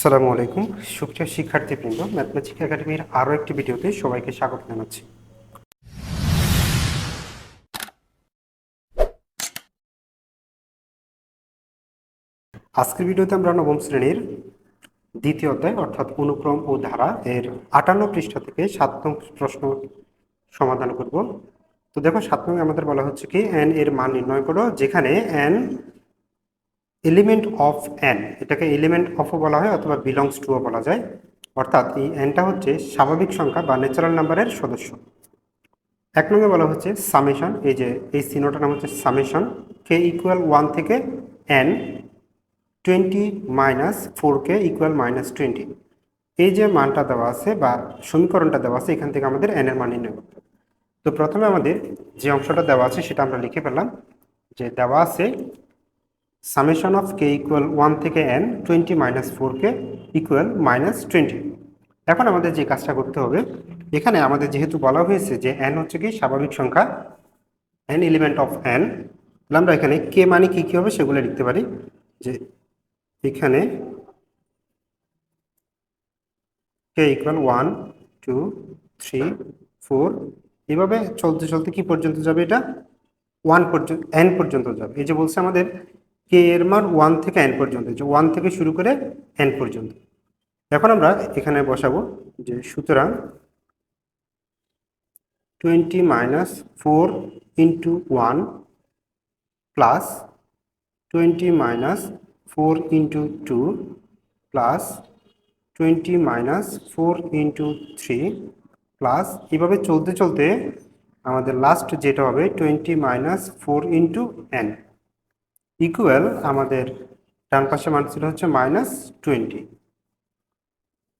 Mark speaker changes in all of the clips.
Speaker 1: আসসালামু আলাইকুম। সুপ্রিয় শিক্ষার্থীবৃন্দ ম্যাথমেটিক একাডেমির আরও একটি ভিডিওতে সবাইকে স্বাগত জানাচ্ছি। আজকের ভিডিওতে আমরা নবম শ্রেণির দ্বিতীয় অধ্যায়, অর্থাৎ অনুক্রম ও ধারা এর আটান্ন পৃষ্ঠা থেকে সাত নং প্রশ্ন সমাধান করব। তো দেখো সাত নং আমাদের বলা হচ্ছে কি এন এর মান নির্ণয় করো, যেখানে এন এলিমেন্ট অফ এন এটাকে এলিমেন্ট অফও বলা হয় অথবা বিলংস টুও বলা যায়। অর্থাৎ এই এনটা হচ্ছে স্বাভাবিক সংখ্যা বা ন্যাচারাল নাম্বারের সদস্য। এক নম্বরে বলা হচ্ছে সামেশন এই যে এই চিহ্নটার নাম হচ্ছে সামেশন কে ইকুয়াল ওয়ান থেকে n twenty minus four k equal minus twenty এই যে মানটা দেওয়া আছে বা সমীকরণটা দেওয়া আছে, এখান থেকে আমাদের এন এর মান নির্ণয় করতে তো প্রথমে আমাদের যে অংশটা দেওয়া আছে, সেটা আমরা লিখে পেলাম যে দেওয়া আছে summation of k equal one থেকে n twenty minus four k equal minus twenty. এখন আমাদের যে কাজটা করতে হবে, এখানে আমাদের যেহেতু বলা হয়েছে যে এন হচ্ছে কি স্বাভাবিক সংখ্যা, এন এলিমেন্ট অফ এন তাহলে আমরা এখানে কে মানে কী কী হবে সেগুলো লিখতে পারি। যে এখানে k equal one, two, three, four, এভাবে চলতে চলতে কি পর্যন্ত যাবে এটা? ওয়ান পর্যন্ত এন পর্যন্ত যাবে। এই যে বলছে আমাদের কে এর মান ওয়ান থেকে এন পর্যন্ত যে ওয়ান থেকে শুরু করে এন পর্যন্ত। এখন আমরা এখানে বসাবো যে সুতরাং twenty minus four into one plus twenty minus four into two plus twenty minus four into three plus এভাবে চলতে চলতে আমাদের লাস্ট যেটা হবে twenty minus four into n equal আমাদের ডান পাশে মান ছিল হচ্ছে মাইনাস টোয়েন্টি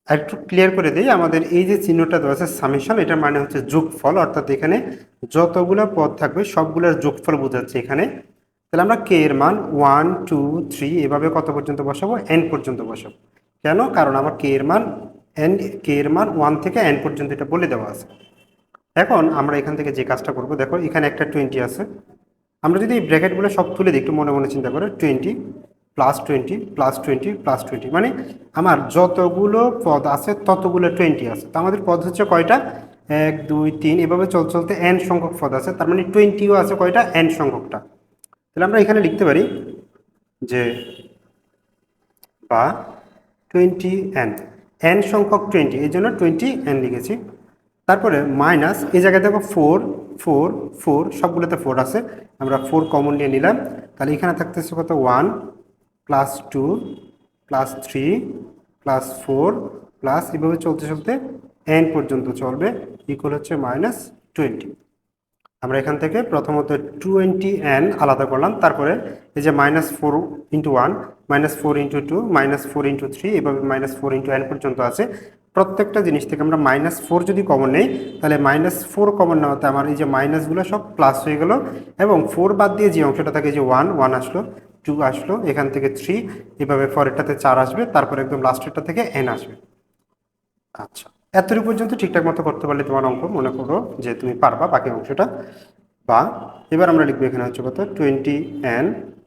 Speaker 1: একটু ক্লিয়ার করে দিই, আমাদের এই যে চিহ্নটা দেওয়া আছে সামেশন এটার মানে হচ্ছে যোগফল, অর্থাৎ এখানে যতগুলো পদ থাকবে সবগুলোর যোগফল বোঝাচ্ছে এখানে। তাহলে আমরা কে এর মান ওয়ান টু থ্রি এভাবে কত পর্যন্ত বসাবো? এন পর্যন্ত বসাবো। কেন? কারণ আমার কে এর মান এন কে এর মান ওয়ান থেকে এন পর্যন্ত এটা বলে দেওয়া আছে। এখন আমরা এখান থেকে যে কাজটা করব, দেখো এখানে একটা টোয়েন্টি আছে। আমরা যদি এই ব্র্যাকেটগুলো সব তুলে দিই, একটু মনে মনে চিন্তা করে twenty plus twenty plus twenty plus twenty মানে আমার যতগুলো পদ আছে ততগুলো টোয়েন্টি আছে। তো আমাদের পদ হচ্ছে কয়টা? এক, দুই, তিন, এভাবে চল চলতে এন সংখ্যক পদ আছে, তার মানে টোয়েন্টিও আছে কয়টা? এন সংখ্যকটা। তাহলে আমরা এখানে লিখতে পারি যে বা টোয়েন্টি এন এন সংখ্যক টোয়েন্টি এই জন্য টোয়েন্টি এন লিখেছি। তারপরে মাইনাস এই জায়গায় দেখো ফোর ফোর ফোর সবগুলোতে ফোর আছে। আমরা ফোর কমন নিয়ে নিলাম। তাহলে এখানে থাকতেছে কত? One plus two plus three plus four plus এভাবে চলতে চলতে এন পর্যন্ত চলবে ইকুয়াল হচ্ছে মাইনাস টোয়েন্টি আমরা এখান থেকে প্রথমত টোয়েন্টি এন আলাদা করলাম, তারপরে এই যে minus four into one minus four into two minus four into three এভাবে মাইনাস ফোর ইন্টু এন পর্যন্ত আছে। প্রত্যেকটা জিনিস থেকে আমরা মাইনাস ফোর যদি কমন নেই, তাহলে মাইনাস ফোর কমন নেওয়াতে আমার এই যে মাইনাসগুলো সব প্লাস হয়ে গেল। এবং ফোর বাদ দিয়ে যে অংশটা থাকে যে ওয়ান ওয়ান আসলো টু আসলো, এখান থেকে থ্রি এভাবে পরেরটাতে চার আসবে, তারপর একদম লাস্টেরটা থেকে এন আসবে। আচ্ছা এতটুকু পর্যন্ত ঠিকঠাক মতো করতে পারলে তোমার অঙ্ক মনে করো যে তুমি পারবা বাকি অংশটা। বা এবার আমরা লিখব এখানে হচ্ছে কত? Twenty n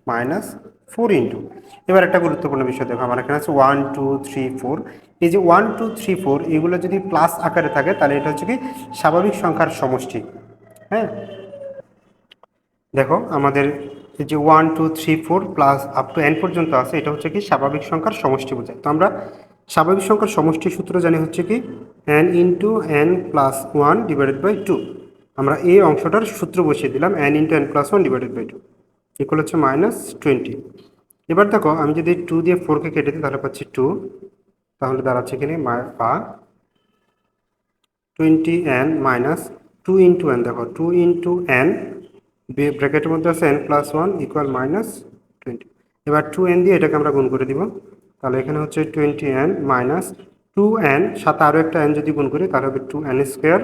Speaker 1: minus four into. এবার একটা গুরুত্বপূর্ণ বিষয় দেখো, আমার এখানে আছে ওয়ান, টু, থ্রি, ফোর। এই যে ওয়ান, টু, থ্রি, ফোর, এগুলো যদি প্লাস আকারে থাকে, তাহলে এটা হচ্ছে কি স্বাভাবিক সংখ্যার সমষ্টি। হ্যাঁ? দেখো, আমাদের এই যে one, two, three, four plus up to n পর্যন্ত আছে, এটা হচ্ছে কি স্বাভাবিক সংখ্যার সমষ্টি বোঝায়। তো আমরা স্বাভাবিক সংখ্যার সমষ্টি সূত্র জানি হচ্ছে কি n into n plus one divided by two আমরা এই অংশটার সূত্র বসিয়ে দিলাম n into n plus one divided by two equal হচ্ছে মাইনাস টোয়েন্টি এবার দেখো, আমি যদি টু দিয়ে ফোরকে কেটে দিই, তাহলে পাচ্ছি টু তাহলে দাঁড়াচ্ছে এখানে বা twenty n minus two into n দেখো টু ইন্টু এন ব্র্যাকেটের মধ্যে আছে n plus one equal minus twenty এবার টু এন দিয়ে এটাকে আমরা গুণ করে দিব। তাহলে এখানে হচ্ছে twenty n minus two n সাথে আরও একটা এন যদি গুণ করি, তাহলে হবে টু এন স্কোয়ার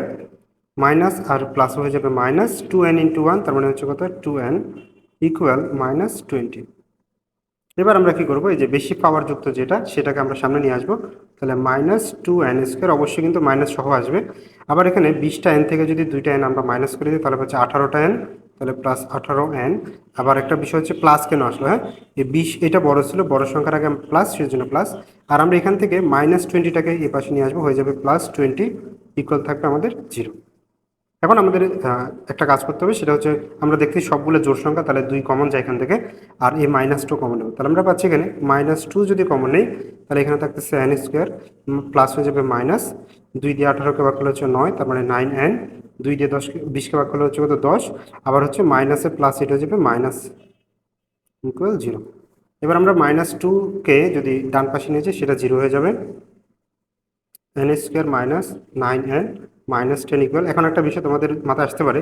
Speaker 1: মাইনাস আর প্লাস হয়ে যাবে minus two n into one তার মানে হচ্ছে কত? Two n equal minus twenty এবার আমরা কি করব? এই যে বেশি পাওয়ার যুক্ত যেটা, সেটাকে আমরা সামনে নিয়ে আসব। তাহলে মাইনাস টু এন স্কোয়ার অবশ্যই কিন্তু মাইনাস সহ আসবে। আবার এখানে বিশটা এন থেকে যদি দুইটা এন আমরা মাইনাস করে দিই, তাহলে হচ্ছে আঠারোটা এন তাহলে প্লাস আঠারো এন আবার একটা বিষয় হচ্ছে প্লাস কেন আসলো হ্যাঁ? এই বিশ, এটা বড় ছিল, বড় সংখ্যার আগে প্লাস সেই জন্য প্লাস আর আমরা এখান থেকে মাইনাস টোয়েন্টিটাকে এই পাশে নিয়ে আসব, হয়ে যাবে প্লাস টোয়েন্টি ইকুয়াল থাকবে আমাদের জিরো এখন আমাদের একটা কাজ করতে হবে, সেটা হচ্ছে আমরা দেখছি সবগুলো জোর সংখ্যা, তাহলে দুই কমন যায় এখান থেকে, আর এই মাইনাস টু কমন নেব। তাহলে আমরা পাচ্ছি এখানে মাইনাস টু যদি কমন নেই, তাহলে এখানে থাকতেছে এন স্কোয়ার প্লাস হয়ে যাবে মাইনাস দুই দিয়ে আঠারোকে ভাগ করলে হচ্ছে নয়, তার মানে নাইন এন দুই দিয়ে দশ বিশকে করলে হচ্ছে কত? দশ। আবার হচ্ছে মাইনাসে প্লাস এটা হয়ে যাবে মাইনাস ইকুয়াল জিরো এবার আমরা মাইনাস টুকে যদি ডান পাশে নিয়েছি, সেটা জিরো হয়ে যাবে। N square minus nine n minus ten equal এখন একটা বিষয় তোমাদের মাথায় আসতে পারে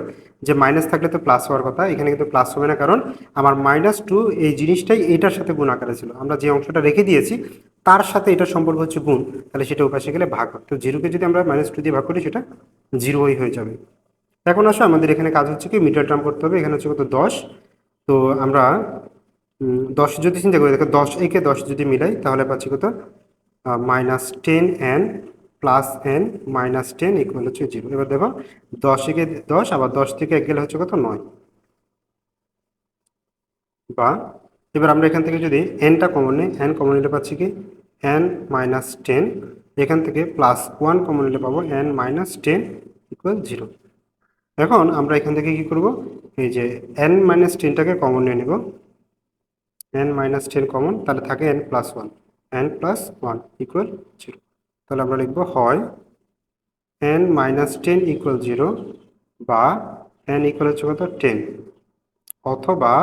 Speaker 1: যে মাইনাস থাকলে তো প্লাস হওয়ার কথা, এখানে কিন্তু প্লাস হবে না, কারণ আমার মাইনাস টু এই জিনিসটাই এটার সাথে গুণ আকারে ছিল। আমরা যে অংশটা রেখে দিয়েছি, তার সাথে এটার সম্পর্ক হচ্ছে গুণ, তাহলে সেটা উপাসে গেলে ভাগ হয়। তো জিরোকে যদি আমরা মাইনাস টু দিয়ে ভাগ করি, সেটা জিরোই হয়ে যাবে। এখন আসো, আমাদের এখানে কাজ হচ্ছে কি মিটার টার্ম করতে হবে, এখানে হচ্ছে কত, দশ। তো আমরা দশ যদি চিন্তা করি, দেখো দশ একে দশ যদি মিলাই, তাহলে পাচ্ছি কত minus ten n plus n minus ten equal হচ্ছে জিরো এবার দেখো, দশ একে দশ, আবার দশ থেকে এক গেলে হচ্ছে কত? নয়। বা এবার আমরা এখান থেকে যদি এনটা কমন নিই এন কমন নিলে পাচ্ছি কি? এন মাইনাস টেন এখান থেকে প্লাস ওয়ান কমন নিলে পাবো n minus ten equal zero এখন আমরা এখান থেকে কি করব? এই যে এন মাইনাস টেনটাকে কমন নিয়ে নেব। এন মাইনাস টেন কমন তাহলে থাকে n plus one n plus one equal zero তাহলে আমরা লিখব হয় n minus ten equal zero বা এন ইকুয়াল হচ্ছে কত? টেন অথবা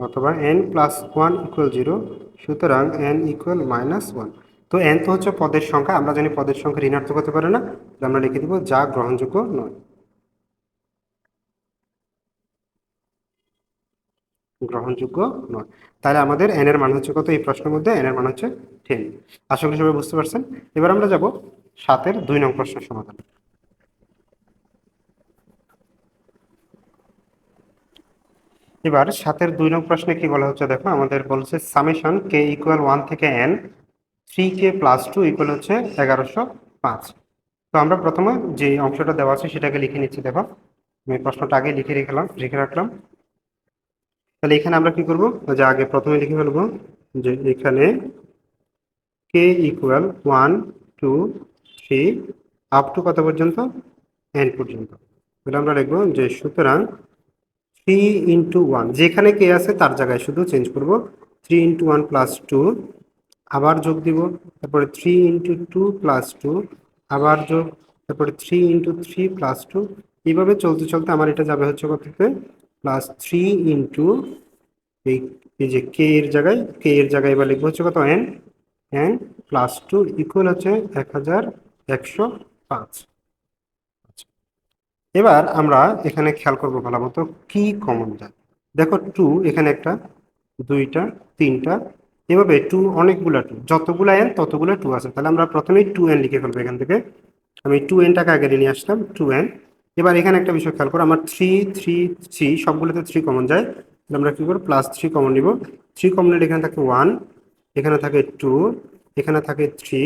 Speaker 1: অথবা n plus one equal zero সুতরাং এন ইকুয়াল মাইনাস ওয়ান তো এন তো হচ্ছে পদের সংখ্যা, আমরা জানি পদের সংখ্যা ঋণাত্মক হতে পারে না আমরা লিখে দিব যা গ্রহণযোগ্য নয়। গ্রহণযোগ্য নয়। তাহলে আমাদের এন এর মান হচ্ছে কত? এই প্রশ্নের মধ্যে এন এর মান হচ্ছে টেন আশা করি সবাই বুঝতে পারছেন? এবার আমরা যাব সাতের দুই নং প্রশ্নের সমাধান। এবার সাতের দুই নং প্রশ্নে কি বলা হচ্ছে? দেখো, আমাদের বলছে সামেশন কে ইকুয়াল ওয়ান থেকে n three k plus two equal হচ্ছে এগারোশো পাঁচ। তো আমরা প্রথমে যে অংশটা দেওয়া আছে সেটাকে লিখে নিচ্ছি, দেখো। আমি প্রশ্নটা আগে লিখে রেখলাম লিখে রাখলাম। তাহলে এখানে আমরা কি করব? যে আগে প্রথমে লিখে ফেলব যে এখানে k equal one two three up to কত পর্যন্ত? এন পর্যন্ত। তাহলে আমরা লিখব যে সুতরাং থ্রি ইন্টু ওয়ান যেখানে কে আছে তার জায়গায় শুধু চেঞ্জ করব। Three into one plus two আবার যোগ দিব। তারপরে three into two plus two আবার যোগ। তারপরে three into three plus two এইভাবে চলতে চলতে আমার এটা যাবে হচ্ছে কততে প্লাস থ্রি ইন্টু এই এই যে কে এর জায়গায় কে এর জায়গায় এবার লিখব হচ্ছে কত? N n plus two equal হচ্ছে এক হাজার একশো পাঁচ। এবার আমরা এখানে খেয়াল করব ভালো মতো কি কমন যায়। দেখো টু এখানে একটা, দুইটা, তিনটা, এভাবে টু অনেকগুলা টু যতগুলা এন ততগুলো টু আছে। তাহলে আমরা প্রথমেই টু এন লিখে ফেলব এখান থেকে। আমি টু এনটাকে আগে নিয়ে আসলাম টু এন এবার এখানে একটা বিষয় খেয়াল করো, আমার থ্রি থ্রি থ্রি সবগুলোতে থ্রি কমন যায়। তাহলে আমরা কি করব? প্লাস থ্রি কমন নিব। থ্রি কমন নিলে এখানে থাকে ওয়ান এখানে থাকে টু এখানে থাকে থ্রি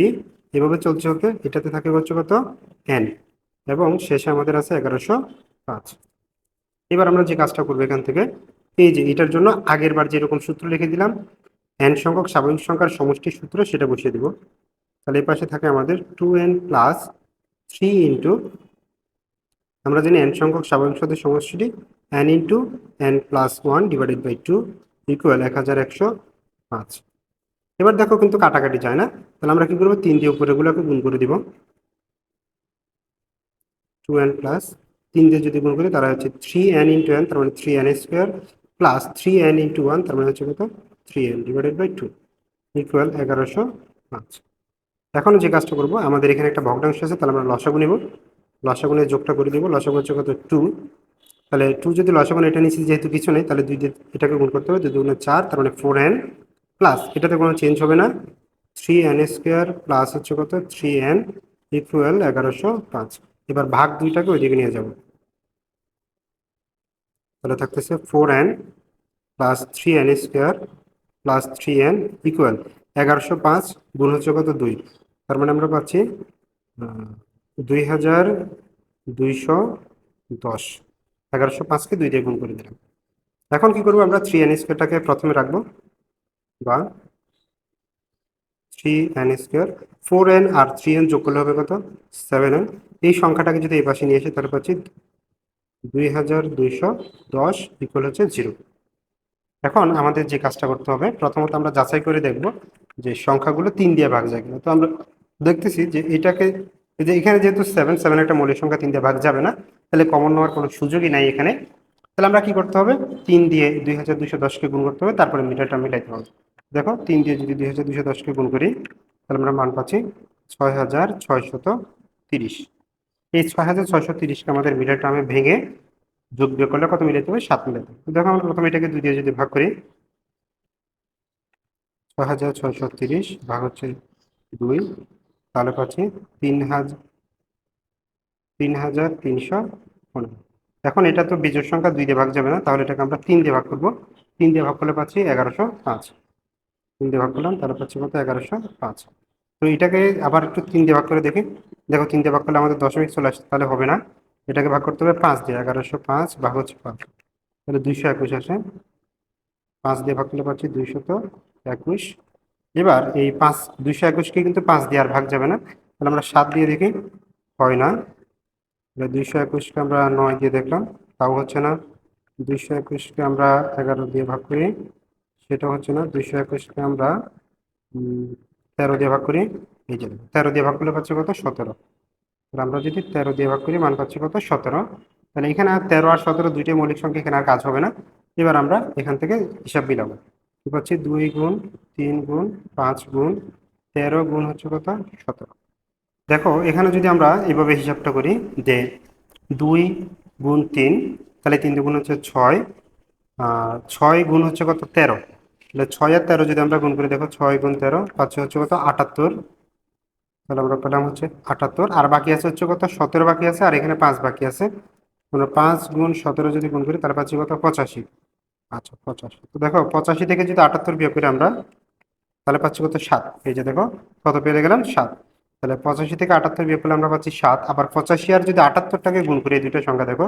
Speaker 1: এভাবে চলতে চলতে এটাতে থাকে হচ্ছে কত? এন এবং শেষে আমাদের আছে এগারোশো পাঁচ। এবার আমরা যে কাজটা করব এখান থেকে, এই যে এটার জন্য আগের বার যেরকম সূত্র লিখে দিলাম এন সংখ্যক স্বাভাবিক সংখ্যার সমষ্টির সূত্র সেটা বসিয়ে দিব। তাহলে এই পাশে থাকে আমাদের two n plus three into আমরা জানি এন সংখ্যক স্বাভাবিক সংখ্যার সমষ্টিটি n into n plus one divided by two equal এক হাজার একশো পাঁচ। এবার দেখো কিন্তু কাটাকাটি যায় না? তাহলে আমরা কি করব? তিন দিয়ে উপরেগুলোকে গুণ করে দিব। টু এন প্লাস তিন দিয়ে যদি গুণ করি তারা হচ্ছে থ্রি এন ইন্টু এন তার মানে three n square plus three n into one তার মানে হচ্ছে কত? Three n divided by two equal এগারোশো পাঁচ। এখন যে কাজটা করব, আমাদের এখানে একটা ভগ্নাংশ আছে, তাহলে আমরা লসাগু নিব। লসাগুনের যোগটা করে দেবো লসাগু হচ্ছে কত টু তাহলে টু যদি লসাগুন এটা নিচ্ছি যেহেতু কিছু নেই, তাহলে দুই দিয়ে, এটাকে গুণ করতে হবে, দুই দুগুণে চার, তার মানে ফোর এন প্লাস এটাতে কোনো চেঞ্জ হবে না। থ্রি এন স্কোয়ার প্লাস হচ্ছে কত? থ্রি এন ইকুয়াল এগারোশো পাঁচ। এবার ভাগ দুইটাকে ওইদিকে নিয়ে যাব। তাহলে থাকতেছে four n plus three n square plus three n equal এগারোশো পাঁচ গুণ হচ্ছে কত? দুই। তার মানে আমরা পাচ্ছি দুই হাজার দুইশো দশ। এগারোশো পাঁচকে দুই দিয়ে গুণ করে দিলাম। এখন কি করব আমরা? থ্রি এন স্কোয়ারটাকে প্রথমে রাখব বা three n square four n আর থ্রি এন যোগ করলে হবে কত? সেভেন এন এই সংখ্যাটাকে যদি এই পাশে নিয়ে আসি, তাহলে পাচ্ছি দুই হাজার দুইশো দশ ইকুয়াল হচ্ছে জিরো এখন আমাদের যে কাজটা করতে হবে, প্রথমত আমরা যাচাই করে দেখব যে সংখ্যাগুলো তিন দিয়ে ভাগ যায় কিনা। তো আমরা দেখতেছি যে এটাকে এই যে এখানে যেহেতু সেভেন সেভেন একটা মৌলিক সংখ্যা তিন দিয়ে ভাগ যাবে না, তাহলে কমন নেওয়ার কোনো সুযোগই নাই এখানে। তাহলে আমরা কি করতে হবে? তিন দিয়ে দুই হাজার দুইশো দশকে গুণ করতে হবে, তারপরে মিটারটা মিলাইতে হবে। দেখো, তিন দিয়ে যদি দুই হাজার দুইশো দশকে গুণ করি, তাহলে আমরা মান পাচ্ছি ছয় হাজার ছয়শত তিরিশ। এই ছয় হাজার ছয়শো তিরিশকে আমাদের মিটার টার্মে ভেঙে যোগ বিয়োগ করলে কত মিলাতে হবে? সাত মিলাতে হবে। দেখো, আমরা প্রথমে এটাকে দুই দিয়ে যদি ভাগ করি, ছয় হাজার ছয়শো তিরিশ ভাগ হচ্ছে দুই তাহলে পাচ্ছি তিন হাজার তিন হাজার তিনশো পনেরো। এখন এটা তো বিজোড় সংখ্যা দুই দিয়ে ভাগ যাবে না, তাহলে এটাকে আমরা তিন দিয়ে ভাগ করব। তিন দিয়ে ভাগ করলে পাচ্ছি এগারোশো পাঁচ। তিন দিয়ে ভাগ করলাম, তাহলে পাচ্ছি কত? এগারোশো পাঁচ। তো এটাকে আবার একটু তিন দিয়ে ভাগ করে দেখি। দেখো, তিন দিয়ে ভাগ করলে আমাদের দশমিক চলে আসছে, তাহলে হবে না। এটাকে ভাগ করতে হবে পাঁচ দিয়ে, এগারোশো পাঁচ ভাগ হচ্ছে পাঁচ। তাহলে দুইশো একুশ আসে। পাঁচ দিয়ে ভাগ করলে পাচ্ছি দুইশত একুশ। এবার এই পাঁচ, দুইশো একুশকে কিন্তু পাঁচ দিয়ে আর ভাগ যাবে না। তাহলে আমরা সাত দিয়ে দেখি, হয় না। দুইশো একুশকে আমরা নয় দিয়ে দেখলাম, তাও হচ্ছে না। দুইশো একুশকে আমরা এগারো দিয়ে ভাগ করি সেটা হচ্ছে না। দুইশো একুশকে আমরা তেরো দিয়ে ভাগ করি, এই যে তেরো দিয়ে ভাগ করলে পাচ্ছি কত? সতেরো। তাহলে আমরা যদি তেরো দিয়ে ভাগ করি, মান পাচ্ছি কত? সতেরো। তাহলে এখানে আর তেরো আর সতেরো দুইটাই মৌলিক সংখ্যা, এখানে আর কাজ হবে না। এবার আমরা এখান থেকে হিসাব মিলাবো। কি পাচ্ছি? দুই গুণ, তিন গুণ, পাঁচ গুণ, তেরো গুণ হচ্ছে কত? সতেরো। দেখো, এখানে যদি আমরা এভাবে হিসাবটা করি, যে দুই গুণ তিন, তাহলে তিন গুণ হচ্ছে ছয় ছয় গুণ হচ্ছে কত? তেরো। তাহলে ছয় আর তেরো যদি আমরা গুণ করি, দেখো, ছয় গুণ তেরো পাচ্ছে হচ্ছে কত? আটাত্তর। তাহলে আমরা পেলাম হচ্ছে আটাত্তর, আর বাকি আছে হচ্ছে কত? সতেরো বাকি আছে, আর এখানে পাঁচ বাকি আছে। আমরা পাঁচ গুণ সতেরো যদি গুণ করি, তাহলে পাচ্ছি কত? পঁচাশি। আচ্ছা পঁচাশি। তো দেখো, পঁচাশি থেকে যদি আটাত্তর বিয়োগ করি আমরা, তাহলে পাচ্ছি কত? সাত। এই যে দেখো, কত পেয়ে গেলাম? সাত। তাহলে পঁচাশি থেকে আটাত্তর বিয়োগ করলে আমরা পাচ্ছি সাত। আবার পঁচাশি আর যদি আটাত্তরটাকে গুণ করি, এই দুটো সংখ্যা দেখো,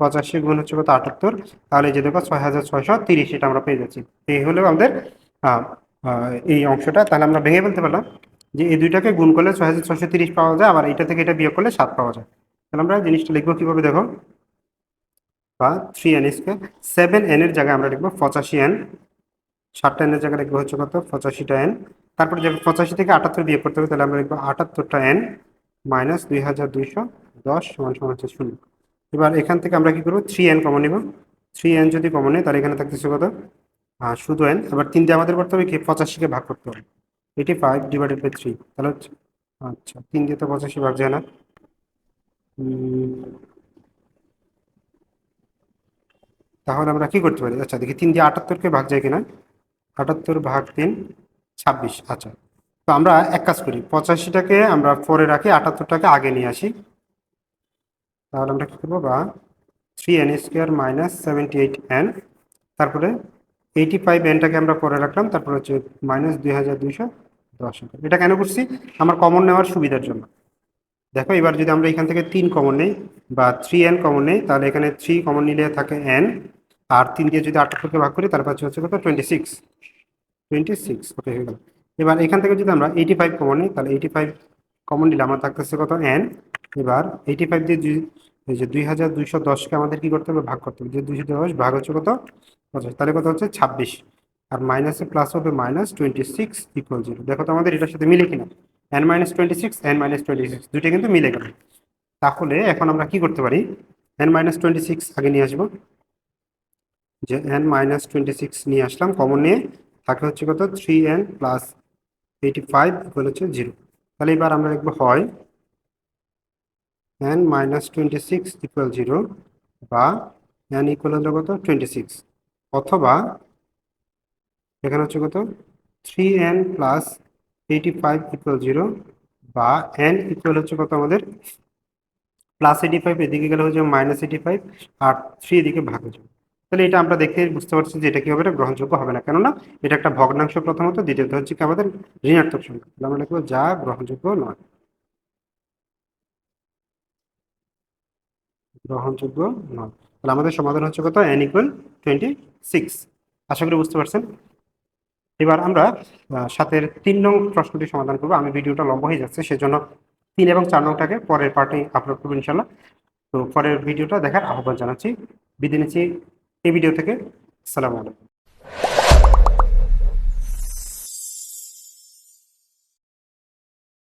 Speaker 1: পঁচাশি গুণ হচ্ছে কত? আটাত্তর। তাহলে যে দেখো ছয় হাজার ছয়শো তিরিশ এটা আমরা পেয়ে যাচ্ছি। এই হলো আমাদের এই অংশটা। তাহলে আমরা ভেঙে বলতে পারলাম যে এই দুইটাকে গুণ করলে ছয় হাজার ছয়শো তিরিশ পাওয়া যায়, আবার এটা থেকে এটা বিয়োগ করলে সাত পাওয়া যায়। তাহলে আমরা জিনিসটা লিখব কীভাবে দেখো? বা three n square seven n এর জায়গায় আমরা লিখব পঁচাশি এন ষাটটা এনের জায়গায় লিখব হচ্ছে কত? পঁচাশিটা এন তারপরে যে পঁচাশি থেকে আটাত্তর বিয়ে করতে হবে, তাহলে আমরা লিখব আটাত্তরটা এন মাইনাস দুই হাজার দুইশো দশ সমান সমান হচ্ছে শূন্য। এবার এখান থেকে আমরা কি করব? থ্রি এন কমন নিব। থ্রি এন যদি কমন নিই, তাহলে এখানে থাকতেছে কত? শুধু এন এবার তিন দিয়ে আমাদের করতে হবে কি? পঁচাশিকে ভাগ করতে হবে। Eighty five divided by three তাহলে হচ্ছে আচ্ছা তিন দিয়ে তো পঁচাশি ভাগ যায় না। তাহলে আমরা কি করতে পারি? আচ্ছা দেখি, তিন দিয়ে আটাত্তরকে ভাগ যায় কিনা? আটাত্তর ভাগ তিন, ছাব্বিশ। আচ্ছা তো আমরা এক কাজ করি, পঁচাশিটাকে আমরা পরে রাখি, আটাত্তরটাকে আগে নিয়ে আসি। তাহলে আমরা কি করব? বা three n square minus seventy eight n তারপরে এইটি ফাইভ এনটাকে আমরা পরে রাখলাম, তারপরে হচ্ছে মাইনাস দুই হাজার দুইশো দশ। এটা কেন করছি? আমার কমন নেওয়ার সুবিধার জন্য। দেখো, এবার যদি আমরা এখান থেকে তিন কমন নেই বা থ্রি এন কমন নেই, তাহলে এখানে থ্রি কমন নিলে থাকে এন আর তিন দিয়ে যদি আটাত্তরকে ভাগ করি, তাহলে পাচ্ছি হচ্ছে কত? Twenty six twenty six okay হয়ে গেল। এবার এখান থেকে যদি আমরা এইটি ফাইভ কমন নিই, তাহলে এইটি ফাইভ কমন নিলে আমার থাকতেছে কত? এন এবার এইটি ফাইভ দিয়ে যে দুই হাজার দুইশো দশকে আমাদের কি করতে হবে? ভাগ করতে হবে। যে দুইশো দশ ভাগ হচ্ছে কত? পঞ্চাশ তাহলে কত হচ্ছে? ছাব্বিশ। আর মাইনাসে প্লাস হবে minus twenty six equal zero দেখো তো আমাদের এটার সাথে মিলে কিনা। N minus twenty six n minus twenty six দুইটা কিন্তু মিলে গেল। তাহলে এখন আমরা কি করতে পারি? এন মাইনাস টোয়েন্টি সিক্স আগে নিয়ে আসব। যে এন মাইনাস টোয়েন্টি সিক্স নিয়ে আসলাম কমন নিয়ে থাকলে হচ্ছে কত? Three n plus eighty five equal হচ্ছে জিরো তাহলে এবার আমরা লিখব হয় n minus twenty six equal zero বা এন ইকুয়াল হলো কত? টোয়েন্টি সিক্স অথবা এখানে হচ্ছে কত? Three n plus eighty five equal zero বা এন ইকুয়াল হচ্ছে কত আমাদের? প্লাস এইটি ফাইভ এদিকে গেলে হচ্ছে মাইনাস এইটি ফাইভ আর থ্রি এদিকে ভাগ হয়ে যাবে। তাহলে এটা আমরা দেখে বুঝতে পারছি যে এটা কি হবে এটা গ্রহণযোগ্য হবে না। কেননা এটা একটা ভগ্নাংশ প্রথমত, দ্বিতীয়ত হচ্ছে কি আমাদের ঋণাত্মক সংখ্যা। তাহলে আমরা লিখব যা গ্রহণযোগ্য নয়। গ্রহণযোগ্য নয়। তাহলে আমাদের সমাধান হচ্ছে কত? এন ইকুয়াল টোয়েন্টি সিক্স আশা করি বুঝতে পারছেন? এবার আমরা সাতের তিন নং প্রশ্নটি সমাধান করব। আমি ভিডিওটা লম্বা হয়ে যাচ্ছে, সেজন্য তিন এবং চার নংটাকে পরের পার্টে আপলোড করব ইনশাল্লাহ তো পরের ভিডিওটা দেখার আহ্বান জানাচ্ছি। বিদায় নিচ্ছি। এই ভিডিও থেকে আসসালামু আলাইকুম।